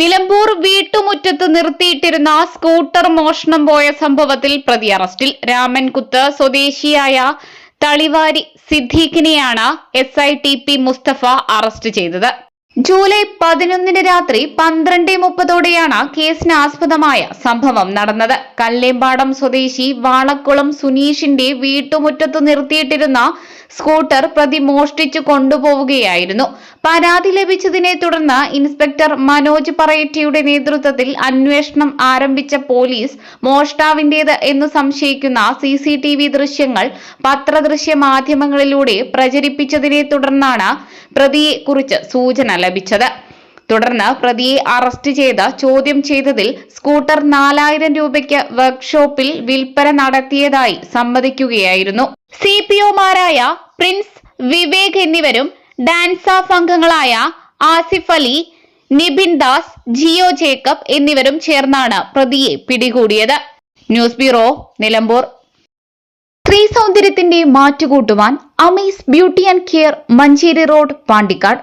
നിലമ്പൂർ വീട്ടുമുറ്റത്ത് നിർത്തിയിട്ടിരുന്ന സ്കൂട്ടർ മോഷണം പോയ സംഭവത്തിൽ പ്രതി അറസ്റ്റിൽ. രാമൻകുത്ത് സ്വദേശിയായ Thalivari സിദ്ദീഖിനെയാണ് S I T P Mustafa arrest ചെയ്തത്. ജൂലൈ പതിനൊന്നിന് രാത്രി പന്ത്രണ്ട് മുപ്പതോടെയാണ് കേസിന് ആസ്പദമായ സംഭവം നടന്നത്. കല്ലേമ്പാടം സ്വദേശി വാളക്കുളം സുനീഷിന്റെ വീട്ടുമുറ്റത്ത് നിർത്തിയിട്ടിരുന്ന സ്കൂട്ടർ പ്രതി മോഷ്ടിച്ചു കൊണ്ടുപോവുകയായിരുന്നു. പരാതി ലഭിച്ചതിനെ തുടർന്ന് ഇൻസ്പെക്ടർ മനോജ് പറയറ്റിയുടെ നേതൃത്വത്തിൽ അന്വേഷണം ആരംഭിച്ച പോലീസ് മോഷ്ടാവിന്റേത് എന്ന് സംശയിക്കുന്ന സി സി ടി വി ദൃശ്യങ്ങൾ പത്രദൃശ്യ മാധ്യമങ്ങളിലൂടെ പ്രചരിപ്പിച്ചതിനെ തുടർന്നാണ് പ്രതിയെ കുറിച്ച് സൂചന ലഭിച്ചത്. തുടർന്ന് പ്രതിയെ അറസ്റ്റ് ചെയ്ത് ചോദ്യം ചെയ്തതിൽ സ്കൂട്ടർ നാലായിരം രൂപയ്ക്ക് വർക്ക്ഷോപ്പിൽ വിൽപ്പന നടത്തിയതായി സമ്മതിക്കുകയായിരുന്നു. സി പി ഒമാരായ പ്രിൻസ് വിവേക് എന്നിവരും ഡാൻസ് ഓഫ് അംഗങ്ങളായ ആസിഫ് അലി നിബിൻ ദാസ് ജിയോ ജേക്കബ് എന്നിവരും ചേർന്നാണ് പ്രതിയെ പിടികൂടിയത്. News bureau Nilambur. സ്ത്രീ സൗന്ദര്യത്തിന്റെ മാറ്റുകൂട്ടുവാൻ Amaze beauty and care Manjeri road Pandikkad.